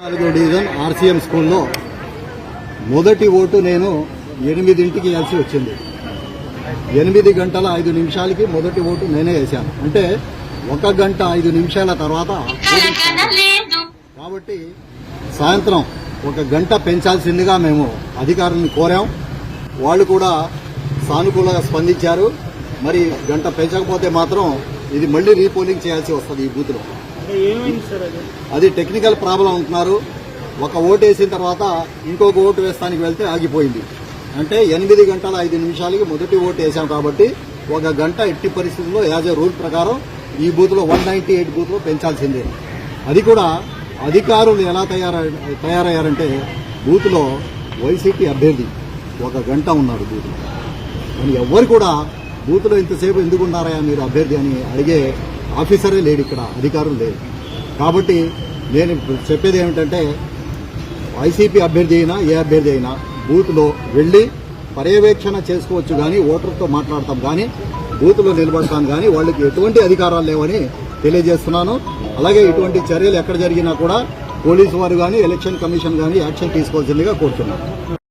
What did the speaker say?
నాలుగో division RCM స్కూల్లో మొదటి ఓటు నేను ఎనిమిదింటికి వేయాల్సి వచ్చింది. ఎనిమిది గంటల ఐదు నిమిషాలకి మొదటి ఓటు నేనే వేశాను. అంటే ఒక గంట ఐదు నిమిషాల తర్వాత. కాబట్టి సాయంత్రం ఒక గంట పెంచాల్సిందిగా మేము అధికారులను కోరాం. వాళ్ళు కూడా సానుకూలంగా స్పందించారు. మరి గంట పెంచకపోతే మాత్రం ఇది మళ్ళీ రీపోలింగ్ చేయాల్సి వస్తుంది ఈ బూత్లో. అది అది? టెక్నికల్ ప్రాబ్లం అంటున్నారు. ఒక ఓటు వేసిన తర్వాత ఇంకొక ఓటు వేస్తానికి వెళ్తే ఆగిపోయింది. అంటే ఎనిమిది గంటల ఐదు నిమిషాలకి మొదటి ఓటు వేసాం కాబట్టి ఒక గంట ఎట్టి పరిస్థితుల్లో యాజ్ ఎ రూల్ ప్రకారం ఈ బూత్లో వన్ నైంటీ ఎయిట్ బూత్లో పెంచాల్సిందే. అది కూడా అధికారులు ఎలా తయారై తయారయ్యారంటే బూత్లో వైసీపీ అభ్యర్థి ఒక గంట ఉన్నాడు బూత్లో. కానీ ఎవ్వరు కూడా బూత్లో ఇంతసేపు ఎందుకు ఉన్నారా మీరు అభ్యర్థి అని అడిగే ఆఫీసరే లేడు ఇక్కడ అధికారం లేదు కాబట్టి నేను ఇప్పుడు చెప్పేది ఏమిటంటే వైసీపీ అభ్యర్థి అయినా ఏ అభ్యర్థి అయినా బూత్లో వెళ్ళి పర్యవేక్షణ చేసుకోవచ్చు కానీ ఓటర్తో మాట్లాడతాం కానీ బూత్లో నిలబడతాం కానీ వాళ్ళకి ఎటువంటి అధికారాలు లేవని తెలియజేస్తున్నాను. అలాగే ఇటువంటి చర్యలు ఎక్కడ జరిగినా కూడా పోలీసు వారు కానీ ఎలక్షన్ కమిషన్ కానీ యాక్షన్ తీసుకోవాల్సిందిగా కోరుతున్నాను.